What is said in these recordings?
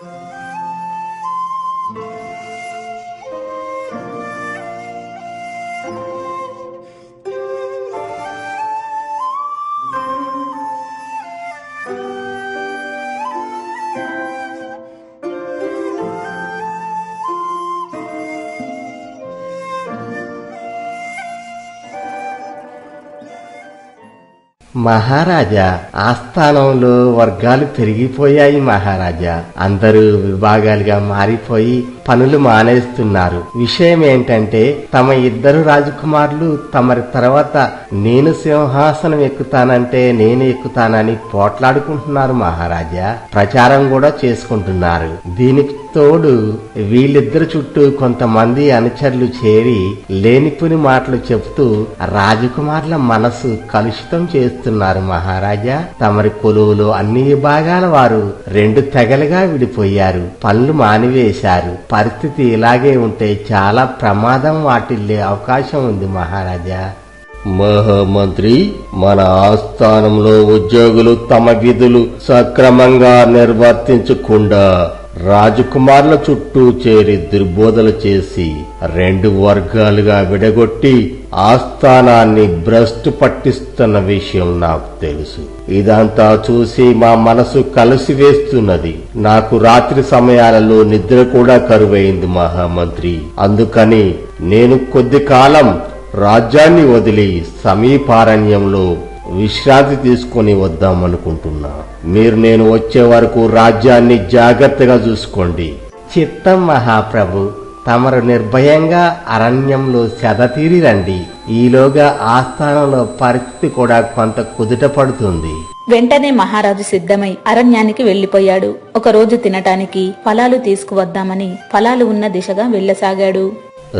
Thank you. మహారాజా ఆస్థానంలో వర్గాలు పెరిగిపోయాయి మహారాజా. అందరూ విభాగాలుగా మారిపోయి పనులు మానేస్తున్నారు. విషయం ఏంటంటే తమ ఇద్దరు రాజకుమారులు తమరి తర్వాత నేను సింహాసనం ఎక్కుతానంటే నేను ఎక్కుతానని పోట్లాడుకుంటున్నారు మహారాజా. ప్రచారం కూడా చేసుకుంటున్నారు. దీనికి తోడు వీళ్ళిద్దరు చుట్టూ కొంతమంది అనుచరులు చేరి లేనిపోని మాటలు చెప్తూ రాజకుమారుల మనసు కలుషితం చేస్తున్నారు మహారాజా. తమరి కొలువులో అన్ని విభాగాల వారు రెండు తెగలుగా విడిపోయారు. పనులు మానివేశారు. పరిస్థితి ఇలాగే ఉంటే చాలా ప్రమాదం వాటిల్లే అవకాశం ఉంది మహారాజా. మహామంత్రి మన ఆస్థానంలో ఉద్యోగులు తమ విధులు సక్రమంగా నిర్వర్తించకుండా రాజకుమారుల చుట్టూ చేరి దుర్బోధలు చేసి రెండు వర్గాలుగా విడగొట్టి ఆస్థానాన్ని భ్రష్టు పట్టిస్తున్న విషయం నాకు తెలుసు. ఇదంతా చూసి మా మనసు కలిసివేస్తున్నది నాకు రాత్రి సమయాలలో నిద్ర కూడా కరువైంది మహామంత్రి. అందుకని నేను కొద్ది కాలం రాజ్యాన్ని వదిలి సమీపారణ్యంలో విశ్రాంతి తీసుకొని వద్దామనుకుంటున్నా. మీరు నేను వచ్చే వరకు రాజ్యాన్ని జాగ్రత్తగా చూసుకోండి. చిత్తం మహాప్రభు. తమరు నిర్భయంగా అరణ్యంలో సెదతీరి రండి ఈలోగా ఆస్థానంలో పరిస్థితి కూడా కొంత కుదుట పడుతుంది. వెంటనే మహారాజు సిద్ధమై అరణ్యానికి వెళ్ళిపోయాడు ఒక రోజు తినటానికి ఫలాలు తీసుకువద్దామని ఫలాలు ఉన్న దిశగా వెళ్ళసాగాడు.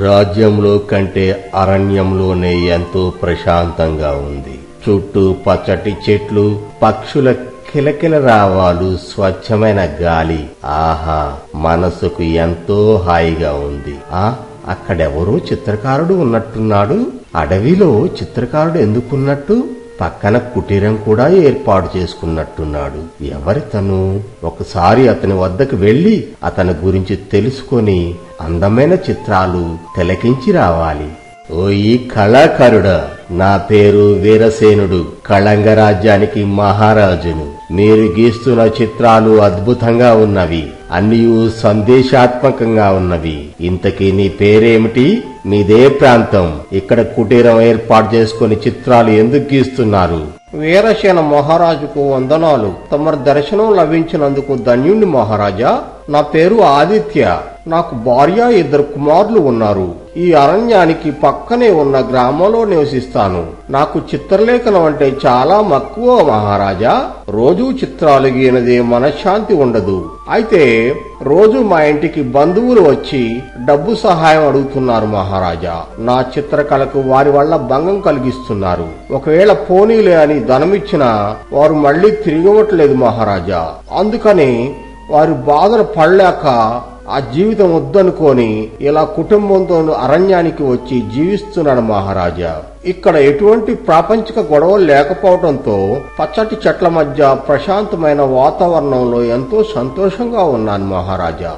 రాజ్యంలో కంటే అరణ్యంలోనే ఎంతో ప్రశాంతంగా ఉంది. చుట్టూ పచ్చటి చెట్లు పక్షుల కిలకిల రావాలు స్వచ్ఛమైన గాలి. ఆహా మనసుకు ఎంతో హాయిగా ఉంది. ఆ అక్కడెవరో చిత్రకారుడు ఉన్నట్టున్నాడు. అడవిలో చిత్రకారుడు ఎందుకున్నట్టు? పక్కన కుటీరం కూడా ఏర్పాటు చేసుకున్నట్టున్నాడు. ఎవరి తను ఒకసారి అతని వద్దకు వెళ్ళి అతని గురించి తెలుసుకొని అందమైన చిత్రాలు తిలకించి రావాలి. ఓ ఈ కళాకారుడా! నా పేరు వీరసేనుడు కళంగ రాజ్యానికి మహారాజును. మీరు గీస్తున్న చిత్రాలు అద్భుతంగా ఉన్నవి అన్నీ సందేశాత్మకంగా ఉన్నవి. ఇంతకీ నీ పేరేమిటి? మీదే ప్రాంతం. ఇక్కడ కుటీరం ఏర్పాటు చేసుకుని చిత్రాలు ఎందుకు గీస్తున్నారు? వీరసేన మహారాజుకు వందనాలు. తమ దర్శనం లభించినందుకు ధన్యుణ్ణి మహారాజా. నా పేరు ఆదిత్య. నాకు భార్య ఇద్దరు కుమారులు ఉన్నారు. ఈ అరణ్యానికి పక్కనే ఉన్న గ్రామంలో నివసిస్తాను. నాకు చిత్రలేఖనం అంటే చాలా మక్కువ మహారాజా. రోజూ చిత్రాలు గీనదే మనశ్శాంతి ఉండదు. అయితే రోజు మా ఇంటికి బంధువులు వచ్చి డబ్బు సహాయం అడుగుతున్నారు మహారాజా. నా చిత్రకళకు వారి వల్ల భంగం కలిగిస్తున్నారు. ఒకవేళ పోనీలే అని ధనమిచ్చినా వారు మళ్ళీ తిరిగివ్వట్లేదు మహారాజా. అందుకని వారి బాధలు పడలేక ఆ జీవితం వద్దనుకొని ఇలా కుటుంబంతో అరణ్యానికి వచ్చి జీవిస్తున్నాడు మహారాజా. ఇక్కడ ఎటువంటి ప్రాపంచిక గొడవలు లేకపోవడంతో పచ్చటి చెట్ల మధ్య ప్రశాంతమైన వాతావరణంలో ఎంతో సంతోషంగా ఉన్నాను మహారాజా.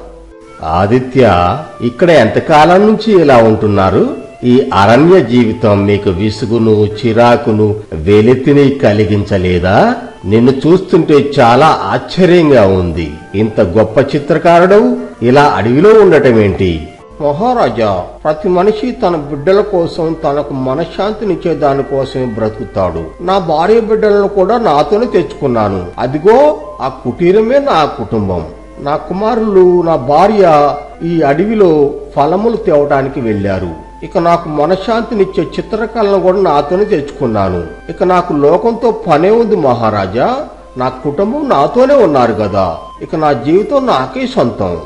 ఆదిత్య ఇక్కడ ఎంతకాలం నుంచి ఇలా ఉంటున్నారు? ఈ అరణ్య జీవితం మీకు విసుగును చిరాకును వెలితిని కలిగించలేదా? నిన్ను చూస్తుంటే చాలా ఆశ్చర్యంగా ఉంది. ఇంత గొప్ప చిత్రకారుడు ఇలా అడవిలో ఉండటమేంటి మహారాజా ప్రతి మనిషి తన బిడ్డల కోసం తనకు మనశ్శాంతినిచ్చే దానికోసమే బ్రతుకుతాడు. నా భార్య బిడ్డలను కూడా నాతోనే తెచ్చుకున్నాను. అదిగో ఆ కుటీరమే నా కుటుంబం. నా కుమారులు నా భార్య ఈ అడవిలో ఫలములు తేవటానికి వెళ్ళారు ఇక నాకు మనశ్శాంతినిచ్చే చిత్రకళను కూడా నాతోనే తెచ్చుకున్నాను. ఇక నాకు లోకంతో పనే ఉంది మహారాజా. నా కుటుంబం నాతోనే ఉన్నారు కదా. ఇక నా జీవితం నాకే సొంతం.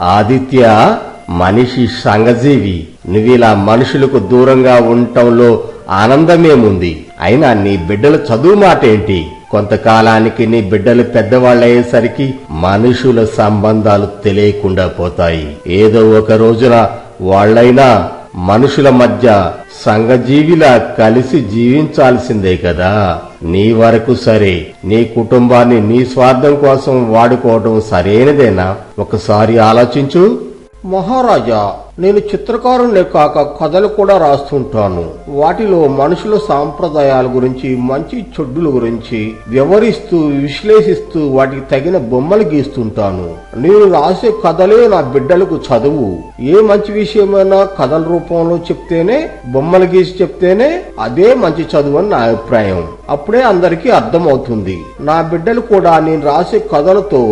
ఆదిత్య మనిషి సంగజీవి నువ్విలా మనుషులకు దూరంగా ఉండటంలో ఆనందమేముంది? అయినా నీ బిడ్డల చదువు మాట ఏంటి కొంతకాలానికి నీ బిడ్డలు పెద్దవాళ్ళయ్యేసరికి మనుషుల సంబంధాలు తెలియకుండా పోతాయి. ఏదో ఒక రోజున వాళ్ళైనా మనుషుల మధ్య సంఘజీవిలా కలిసి జీవించాల్సిందే కదా. నీ వరకు సరే. నీ కుటుంబాన్ని నీ స్వార్థం కోసం వాడుకోవడం సరైనదేనా? ఒకసారి ఆలోచించు. మహారాజా నేను చిత్రకారుణ్ణే కాక కథలు కూడా రాస్తుంటాను. వాటిలో మనుషుల సాంప్రదాయాల గురించి మంచి చెడ్డుల గురించి వివరిస్తూ విశ్లేషిస్తూ వాటికి తగిన బొమ్మలు గీస్తుంటాను. నేను రాసే కథలే నా బిడ్డలకు చదువు. ఏ మంచి విషయమైనా కథల రూపంలో చెప్తేనే బొమ్మలు గీసి చెప్తేనే అదే మంచి చదువు అని నా అభిప్రాయం. అప్పుడే అందరికీ అర్థమవుతుంది. నా బిడ్డలు కూడా నేను రాసే కథలతో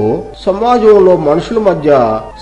సమాజంలో మనుషుల మధ్య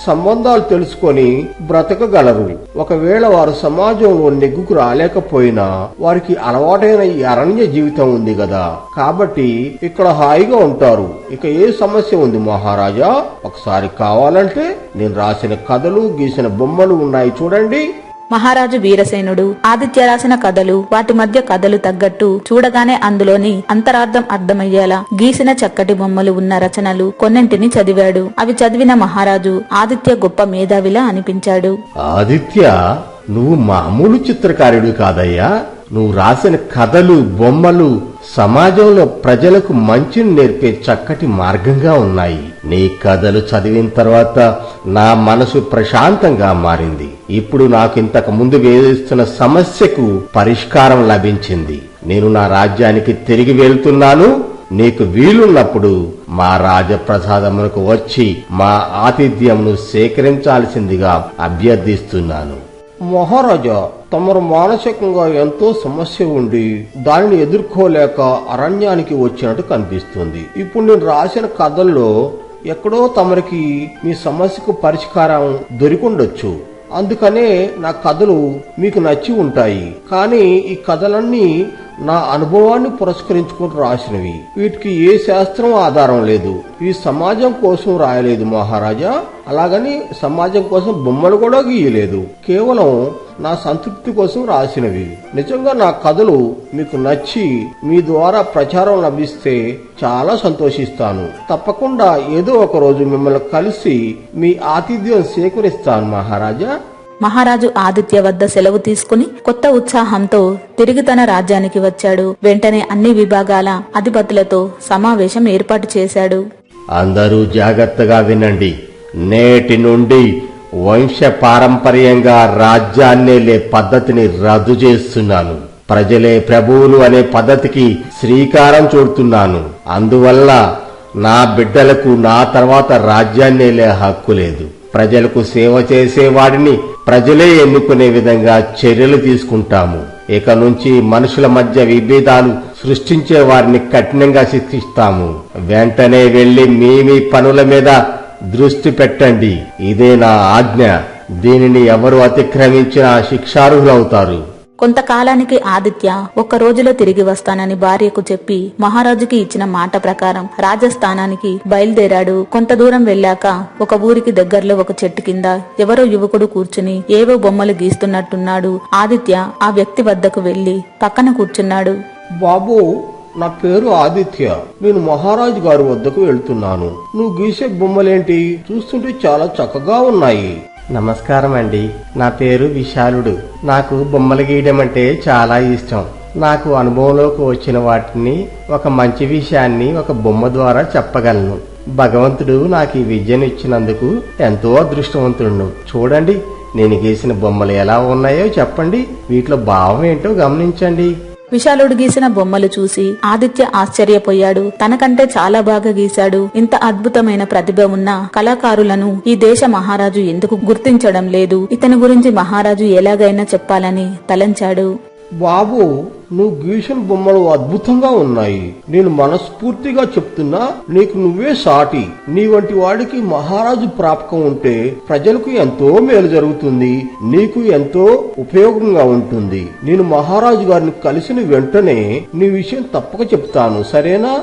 సంబంధాలు తెలుసుకొని బ్రతకగలరు. ఒకవేళ వారు సమాజంలో నెగ్గుకు రాలేకపోయినా వారికి అలవాటైన ఈ అరణ్య జీవితం ఉంది కదా కాబట్టి ఇక్కడ హాయిగా ఉంటారు. ఇక ఏ సమస్య ఉంది మహారాజా? ఒకసారి కావాలంటే నేను రాసిన కథలు గీసిన బొమ్మలు ఉన్నాయి చూడండి. మహారాజు వీరసేనుడు ఆదిత్య రాసిన కథలు వాటి మధ్య కథలు తగ్గట్టు చూడగానే అందులోని అంతరార్థం అర్థమయ్యేలా గీసిన చక్కటి బొమ్మలు ఉన్న రచనలు కొన్నింటిని చదివాడు. అవి చదివిన మహారాజు ఆదిత్య గొప్ప మేధావిలా అనిపించాడు. ఆదిత్య నువ్వు మామూలు చిత్రకారుడు కాదయ్యా. నువ్వు రాసిన కథలు బొమ్మలు సమాజంలో ప్రజలకు మంచిని నేర్పే చక్కటి మార్గంగా ఉన్నాయి. నీ కథలు చదివిన తర్వాత నా మనసు ప్రశాంతంగా మారింది. ఇప్పుడు నాకు ఇంతకు ముందు వేధిస్తున్న సమస్యకు పరిష్కారం లభించింది. నేను నా రాజ్యానికి తిరిగి వెళ్తున్నాను. నీకు వీలున్నప్పుడు మా రాజప్రసాదమునకు వచ్చి మా ఆతిథ్యమును సేకరించాల్సిందిగా అభ్యర్థిస్తున్నాను. మహారాజా తమరు మానసికంగా ఎంతో సమస్య ఉండి దానిని ఎదుర్కోలేక అరణ్యానికి వచ్చినట్టు కనిపిస్తుంది. ఇప్పుడు నేను రాసిన కథల్లో ఎక్కడో తమరికి మీ సమస్యకు పరిష్కారం దొరికొండొచ్చు. అందుకనే నా కథలు మీకు నచ్చి ఉంటాయి. కానీ ఈ కథలన్నీ నా అనుభవాన్ని పురస్కరించుకుని రాసినవి. వీటికి ఏ శాస్త్రం ఆధారం లేదు. ఇవి సమాజం కోసం రాయలేదు మహారాజా. అలాగని సమాజం కోసం బొమ్మలు కూడా గీయలేదు. కేవలం నా సంతృప్తి కోసం రాసినవి. నిజంగా నా కథలు మీకు నచ్చి మీ ద్వారా ప్రచారం లభిస్తే చాలా సంతోషిస్తాను. తప్పకుండా ఏదో ఒక రోజు మిమ్మల్ని కలిసి మీ ఆతిథ్యం సేకరిస్తాను మహారాజా. మహారాజు ఆదిత్య వద్ద సెలవు తీసుకుని కొత్త ఉత్సాహంతో తిరిగి తన రాజ్యానికి వచ్చాడు. వెంటనే అన్ని విభాగాల అధిపతులతో సమావేశం ఏర్పాటు చేశాడు. అందరూ జాగ్రత్తగా వినండి. నేటి నుండి వంశ పారంపర్యంగా రాజ్యాన్నేలే పద్ధతిని రద్దు చేస్తున్నాను. ప్రజలే ప్రభువులు అనే పద్ధతికి శ్రీకారం చూడుతున్నాను. అందువల్ల నా బిడ్డలకు నా తర్వాత రాజ్యాన్నేలే హక్కు లేదు. ప్రజలకు సేవ చేసేవాడిని ప్రజలే ఎన్నుకునే విధంగా చర్యలు తీసుకుంటాము. ఇక నుంచి మనుషుల మధ్య విభేదాలు సృష్టించే వారిని కఠినంగా శిక్షిస్తాము. వెంటనే వెళ్ళి మీ మీ పనుల మీద దృష్టి పెట్టండి. ఇదే నా ఆజ్ఞ. దీనిని ఎవరు అతిక్రమించినా శిక్షార్హులవుతారు. కొంతకాలానికి ఆదిత్య ఒక్క రోజులో తిరిగి వస్తానని భార్యకు చెప్పి మహారాజుకి ఇచ్చిన మాట ప్రకారం రాజస్థానానికి బయలుదేరాడు. కొంత దూరం వెళ్ళాక ఒక ఊరికి దగ్గరలో ఒక చెట్టు కింద ఎవరో యువకుడు కూర్చుని ఏవో బొమ్మలు గీస్తున్నట్టున్నాడు. ఆదిత్య ఆ వ్యక్తి వద్దకు వెళ్ళి పక్కన కూర్చున్నాడు. బాబు నా పేరు ఆదిత్య. నేను మహారాజు గారి వద్దకు వెళ్తున్నాను. నువ్వు గీసే బొమ్మలేంటి? చూస్తుంటే చాలా చక్కగా ఉన్నాయి. నమస్కారం అండి నా పేరు విశాలుడు. నాకు బొమ్మలు గీయడం అంటే చాలా ఇష్టం. నాకు అనుభవంలోకి వచ్చిన వాటిని ఒక మంచి విషయాన్ని ఒక బొమ్మ ద్వారా చెప్పగలను. భగవంతుడు నాకు ఈ విద్యను ఇచ్చినందుకు ఎంతో అదృష్టవంతుడు చూడండి నేను గీసిన బొమ్మలు ఎలా ఉన్నాయో చెప్పండి. వీటిలో భావం ఏంటో గమనించండి. విశాలుడు గీసిన బొమ్మలు చూసి ఆదిత్య ఆశ్చర్యపోయాడు. తనకంటే చాలా బాగా గీశాడు. ఇంత అద్భుతమైన ప్రతిభ ఉన్న కళాకారులను ఈ దేశ మహారాజు ఎందుకు గుర్తించడం లేదు? ఇతని గురించి మహారాజు ఎలాగైనా చెప్పాలని తలంచాడు. బాబు నువ్వు గీసిన బొమ్మలు అద్భుతంగా ఉన్నాయి. నేను మనస్ఫూర్తిగా చెప్తున్నా నీకు నువ్వే సాటి. నీ వంటి వాడికి మహారాజు ప్రాపకం ఉంటే ప్రజలకు ఎంతో మేలు జరుగుతుంది. నీకు ఎంతో ఉపయోగంగా ఉంటుంది. నేను మహారాజు గారిని కలిసిన వెంటనే నీ విషయం తప్పక చెప్తాను సరేనా?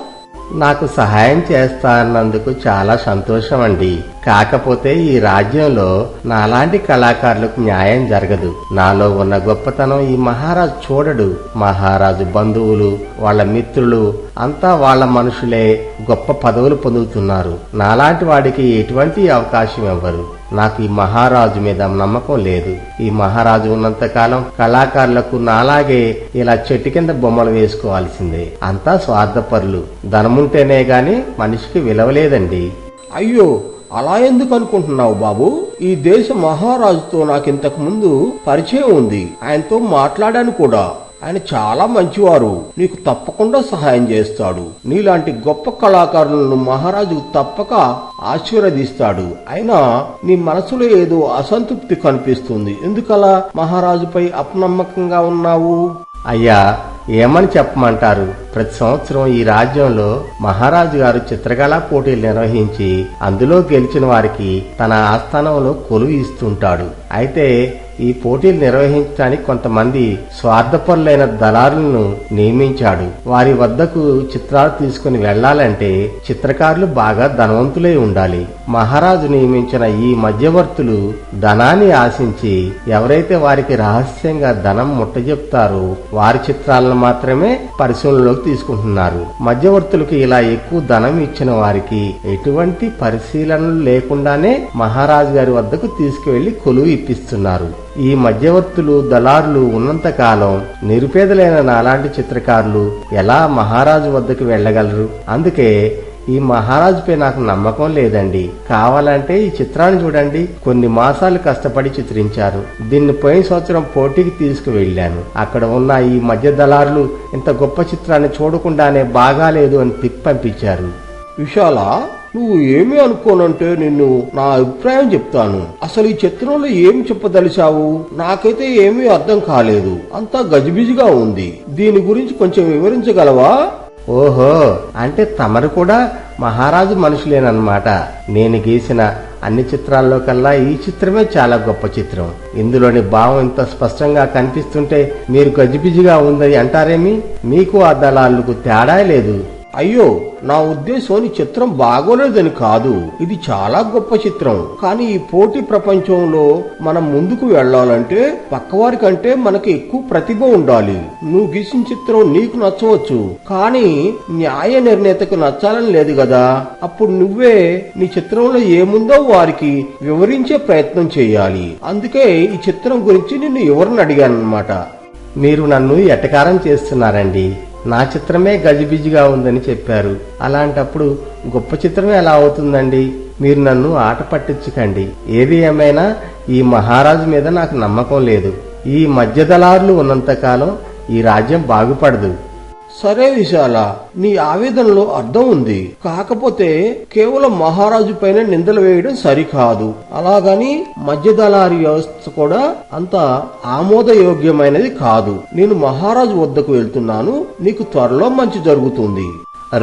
నాకు సహాయం చేస్తా అన్నందుకు చాలా సంతోషం అండి కాకపోతే ఈ రాజ్యంలో నాలాంటి కళాకారులకు న్యాయం జరగదు. నాలో ఉన్న గొప్పతనం ఈ మహారాజు చూడడు. మహారాజు బంధువులు వాళ్ళ మిత్రులు అంతా వాళ్ళ మనుషులే గొప్ప పదవులు పొందుతున్నారు. నాలాంటి వాడికి ఎటువంటి అవకాశం ఇవ్వరు నాకు ఈ మహారాజు మీద నమ్మకం లేదు. ఈ మహారాజు ఉన్నంత కాలం కళాకారులకు నాలాగే ఇలా చెట్టు కింద బొమ్మలు వేసుకోవాల్సిందే. అంతా స్వార్థపరులు. ధనముంటేనే గాని మనిషికి విలువలేదండి అయ్యో అలా ఎందుకు అనుకుంటున్నావు బాబు? ఈ దేశ మహారాజుతో నాకింతకు ముందు పరిచయం ఉంది. ఆయనతో మాట్లాడాను కూడా. ఆయన చాలా మంచివారు. నీకు తప్పకుండా సహాయం చేస్తాడు. నీలాంటి గొప్ప కళాకారులను మహారాజు తప్పక ఆశీర్వదిస్తాడు. అయినా నీ మనసులో ఏదో అసంతృప్తి కనిపిస్తుంది. ఎందుకలా మహారాజుపై అపనమ్మకంగా ఉన్నావు? అయ్యా ఏమని చెప్పమంటారు? ప్రతి సంవత్సరం ఈ రాజ్యంలో మహారాజు గారు చిత్రకళా పోటీలు నిర్వహించి అందులో గెలిచిన వారికి తన ఆస్థానంలో కొలువు ఇస్తుంటాడు. అయితే ఈ పోటీలు నిర్వహించడానికి కొంతమంది స్వార్థపరులైన దళారులను నియమించాడు. వారి వద్దకు చిత్రాలు తీసుకుని వెళ్ళాలంటే చిత్రకారులు బాగా ధనవంతులై ఉండాలి. మహారాజు నియమించిన ఈ మధ్యవర్తులు ధనాన్ని ఆశించి ఎవరైతే వారికి రహస్యంగా ధనం ముట్టజెప్తారో వారి చిత్రాలను మాత్రమే పరిశీలనలోకి తీసుకుంటున్నారు. మధ్యవర్తులకు ఇలా ఎక్కువ ధనం ఇచ్చిన వారికి ఎటువంటి పరిశీలనలు లేకుండానే మహారాజు గారి వద్దకు తీసుకువెళ్ళి కొలువు ఇప్పిస్తున్నారు. ఈ మధ్యవర్తులు దళారులు ఉన్నంతకాలం నిరుపేదలైన నాలాంటి చిత్రకారులు ఎలా మహారాజు వద్దకు వెళ్ళగలరు? అందుకే ఈ మహారాజుపై నాకు నమ్మకం లేదండి. కావాలంటే ఈ చిత్రాన్ని చూడండి. కొన్ని మాసాలు కష్టపడి చిత్రించారు. దీన్ని పోయిన సంవత్సరం పోటీకి తీసుకువెళ్ళాను. అక్కడ ఉన్న ఈ మధ్య దళారులు ఇంత గొప్ప చిత్రాన్ని చూడకుండానే బాగాలేదు అని తిప్పంపించారు. విశాల? నువ్వు ఏమి అనుకోనంటే నిన్ను నా అభిప్రాయం చెప్తాను. అసలు ఈ చిత్రంలో ఏమి చెప్పదలిచావు? నాకైతే ఏమీ అర్థం కాలేదు. అంతా గజిబిజిగా ఉంది. దీని గురించి కొంచెం వివరించగలవా? ఓహో అంటే తమరు కూడా మహారాజు మనుషులేనన్నమాట. నేను గీసిన అన్ని చిత్రాల్లో కల్లా ఈ చిత్రమే చాలా గొప్ప చిత్రం. ఇందులోని భావం ఇంత స్పష్టంగా కనిపిస్తుంటే మీరు గజిబిజిగా ఉందని అంటారేమి? మీకు ఆ దళాలకు తేడా లేదు. అయ్యో నా ఉద్దేశం ఈ చిత్రం బాగోలేదని కాదు. ఇది చాలా గొప్ప చిత్రం. కానీ ఈ పోటీ ప్రపంచంలో మనం ముందుకు వెళ్ళాలంటే పక్కవారి కంటే మనకి ఎక్కువ ప్రతిభ ఉండాలి. నువ్వు గీసిన చిత్రం నీకు నచ్చవచ్చు. కానీ న్యాయ నిర్ణేతకు నచ్చాలని లేదు కదా. అప్పుడు నువ్వే నీ చిత్రంలో ఏముందో వారికి వివరించే ప్రయత్నం చేయాలి. అందుకే ఈ చిత్రం గురించి నిన్ను ఎవరిని అడిగాను అనమాట మీరు నన్ను ఎటకారం చేస్తున్నారండి. నా చిత్రమే గజిబిజిగా ఉందని చెప్పారు. అలాంటప్పుడు గొప్ప చిత్రమే ఎలా అవుతుందండి? మీరు నన్ను ఆట పట్టించకండి. ఏది ఏమైనా ఈ మహారాజు మీద నాకు నమ్మకం లేదు. ఈ మధ్యదళారులు ఉన్నంతకాలం ఈ రాజ్యం బాగుపడదు. సరే విశాల నీ ఆవేదనలో అర్థం ఉంది. కాకపోతే కేవలం మహారాజు పైన నిందలు వేయడం సరికాదు. అలాగని మధ్యదళారి వ్యవస్థ కూడా అంత ఆమోదయోగ్యమైనది కాదు. నేను మహారాజు వద్దకు వెళ్తున్నాను. నీకు త్వరలో మంచి జరుగుతుంది.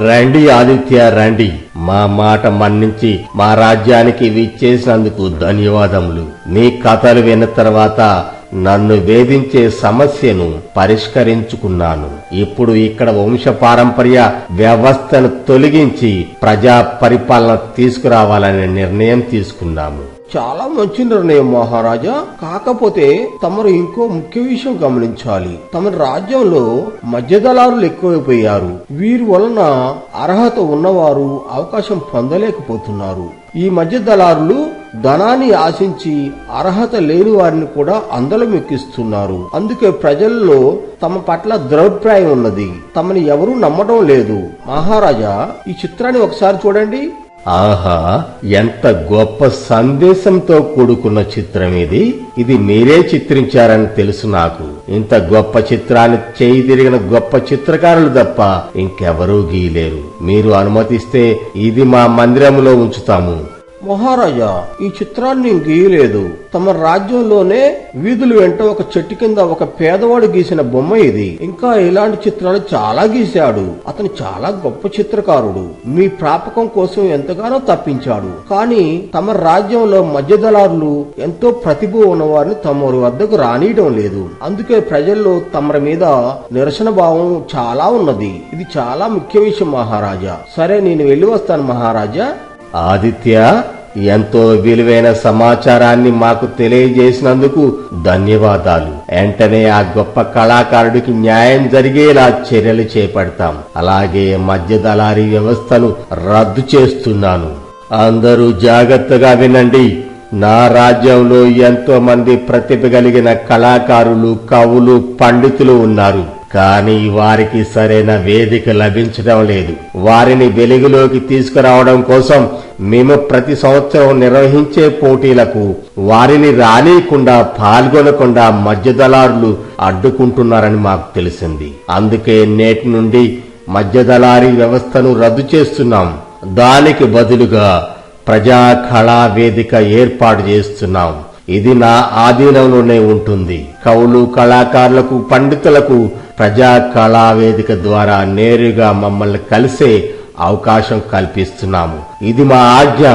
రండి ఆదిత్య రండి. మా మాట మన్నించి మా రాజ్యానికి విచ్చేసినందుకు ధన్యవాదములు. నీ కథలు విన్న తర్వాత నన్ను వేధించే సమస్యను పరిష్కరించుకున్నాను. ఇప్పుడు ఇక్కడ వంశపారంపర్య వ్యవస్థను తొలగించి ప్రజా పరిపాలన తీసుకురావాలనే నిర్ణయం తీసుకున్నాము. చాలా మంచి నిర్ణయం మహారాజా. కాకపోతే తమరు ఇంకో ముఖ్య విషయం గమనించాలి. తమ రాజ్యంలో మధ్యదళారులు ఎక్కువైపోయారు. వీరి వలన అర్హత ఉన్నవారు అవకాశం పొందలేకపోతున్నారు. ఈ మధ్య దళారులు ధనాన్ని ఆశించి అర్హత లేని వారిని కూడా అందలం ఎక్కిస్తున్నారు. అందుకే ప్రజల్లో తమ పట్ల దురభిప్రాయం ఉన్నది. తమని ఎవరూ నమ్మడం లేదు. మహారాజా ఈ చిత్రాన్ని ఒకసారి చూడండి. ఆహా ఎంత గొప్ప సందేశంతో కూడుకున్న చిత్రం ఇది. ఇది మీరే చిత్రించారని తెలుసు నాకు. ఇంత గొప్ప చిత్రాన్ని చేయి తిరిగిన గొప్ప చిత్రకారులు తప్ప ఇంకెవరూ గీయలేరు. మీరు అనుమతిస్తే ఇది మా మందిరంలో ఉంచుతాము. మహారాజా ఈ చిత్రాన్ని గీయలేదు. తమ రాజ్యంలోనే వీధులు వెంట ఒక చెట్టు కింద ఒక పేదవాడు గీసిన బొమ్మ ఇది. ఇంకా ఇలాంటి చిత్రాలు చాలా గీశాడు. అతను చాలా గొప్ప చిత్రకారుడు. మీ ప్రాపకం కోసం ఎంతగానో తప్పించాడు. కానీ తమ రాజ్యంలో మధ్యదళారులు ఎంతో ప్రతిభ ఉన్నవారిని తమ వద్దకు రానియడం లేదు. అందుకే ప్రజల్లో తమరి మీద నిరసన భావం చాలా ఉన్నది. ఇది చాలా ముఖ్య విషయం మహారాజా. సరే నేను వెళ్ళి వస్తాను మహారాజా. ఆదిత్య ఎంతో విలువైన సమాచారాన్ని మాకు తెలియజేసినందుకు ధన్యవాదాలు. వెంటనే ఆ గొప్ప కళాకారుడికి న్యాయం జరిగేలా చర్యలు చేపడతాం. అలాగే మధ్య దళారీ వ్యవస్థను రద్దు చేస్తున్నాను. అందరూ జాగ్రత్తగా వినండి. నా రాజ్యంలో ఎంతో మంది ప్రతిభ కలిగిన కళాకారులు కవులు పండితులు ఉన్నారు. కానీ వారికి సరైన వేదిక లభించడం లేదు. వారిని వెలుగులోకి తీసుకురావడం కోసం మేము ప్రతి సంవత్సరం నిర్వహించే పోటీలకు వారిని రానియకుండా పాల్గొనకుండా మధ్యదళారులు అడ్డుకుంటున్నారని మాకు తెలిసింది. అందుకే నేటి నుండి మధ్యదళారీ వ్యవస్థను రద్దు చేస్తున్నాం. దానికి బదులుగా ప్రజా కళా వేదిక ఏర్పాటు చేస్తున్నాం. ఇది నా ఆధీనంలోనే ఉంటుంది. కవులు కళాకారులకు పండితులకు ప్రజా కళావేదిక ద్వారా నేరుగా మమ్మల్ని కలిసే అవకాశం కల్పిస్తున్నాము. ఇది మా ఆజ్ఞ.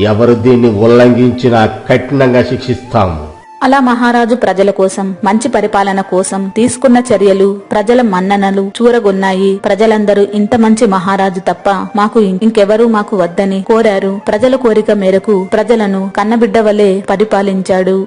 ఎవరు దీన్ని ఉల్లంఘించినా కఠినంగా శిక్షిస్తాము. అలా మహారాజు ప్రజల కోసం మంచి పరిపాలన కోసం తీసుకున్న చర్యలు ప్రజల మన్ననలు చూరగొన్నాయి. ప్రజలందరూ ఇంత మంచి మహారాజు తప్ప మాకు ఇంకెవరూ మాకు వద్దని కోరారు. ప్రజల కోరిక మేరకు ప్రజలను కన్నబిడ్డ వలె పరిపాలించాడు.